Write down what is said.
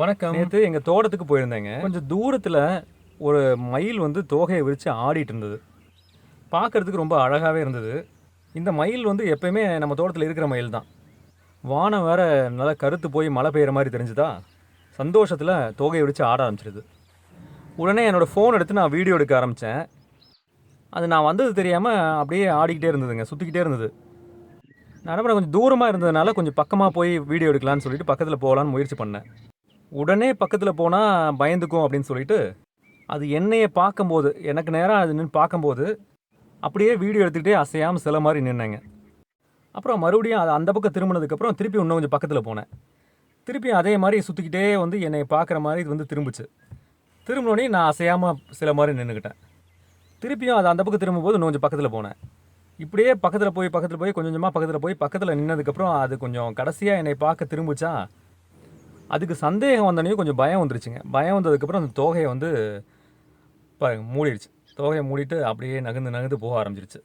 வணக்கம். நேற்று எங்கள் தோட்டத்துக்கு போயிருந்தேங்க. கொஞ்சம் தூரத்தில் ஒரு மயில் வந்து தோகையை விரித்து ஆடிட்டு இருந்தது. பார்க்கறதுக்கு ரொம்ப அழகாகவே இருந்தது. இந்த மயில் வந்து எப்பயுமே நம்ம தோட்டத்தில் இருக்கிற மயில் தான். வானம் வேற நல்லா கருத்து போய் மழை பெய்கிற மாதிரி தெரிஞ்சுதா? சந்தோஷத்தில் தோகையை விரித்து ஆட ஆரம்பிச்சிருது. உடனே என்னோடய ஃபோன் எடுத்து நான் வீடியோ எடுக்க ஆரம்பித்தேன் அது நான் வந்தது தெரியாமல் அப்படியே ஆடிக்கிட்டே இருந்ததுங்க சுற்றிக்கிட்டே இருந்தது. நான் என்ன கொஞ்சம் தூரமாக இருந்ததுனால கொஞ்சம் பக்கமாக போய் வீடியோ எடுக்கலான்னு சொல்லிட்டு பக்கத்தில் போகலான்னு முயற்சி பண்ணேன். உடனே பக்கத்தில் போனால் பயந்துக்கும் அப்படின்னு சொல்லிட்டு அது என்னையை பார்க்கும்போது எனக்கு நேராக அது நின்று பார்க்கும்போது அப்படியே வீடியோ எடுத்துக்கிட்டே அசையாமல் சில மாதிரி நின்னேங்க. அப்புறம் மறுபடியும் அது அந்த பக்கம் திரும்பினதுக்கப்புறம் திருப்பி இன்னும் கொஞ்சம் பக்கத்தில் போனேன். திருப்பி அதே மாதிரி சுற்றிக்கிட்டே வந்து என்னை பார்க்குற மாதிரி இது வந்து திரும்பிச்சு. திரும்பினோடனே நான் அசையாமல் சில மாதிரி நின்றுக்கிட்டேன் திருப்பியும் அது அந்த பக்கம் திரும்பும்போது இன்னும் கொஞ்சம் பக்கத்தில் போனேன். இப்படியே பக்கத்தில் போய் பக்கத்தில் போய் கொஞ்சம் கொஞ்சமாக பக்கத்தில் போய் பக்கத்தில் நின்னதுக்கப்புறம் அது கொஞ்சம் கடைசியாக என்னை பார்க்க திரும்பிச்சா அதுக்கு சந்தேகம் வந்தோடனே கொஞ்சம் பயம் வந்துருச்சுங்க. பயம் வந்ததுக்கப்புறம் அந்த தோகையை வந்து பாருங்க மூடிடுச்சு. தோகையை மூடிட்டு அப்படியே நகர்ந்து நகர்ந்து போக ஆரம்பிச்சிருச்சு.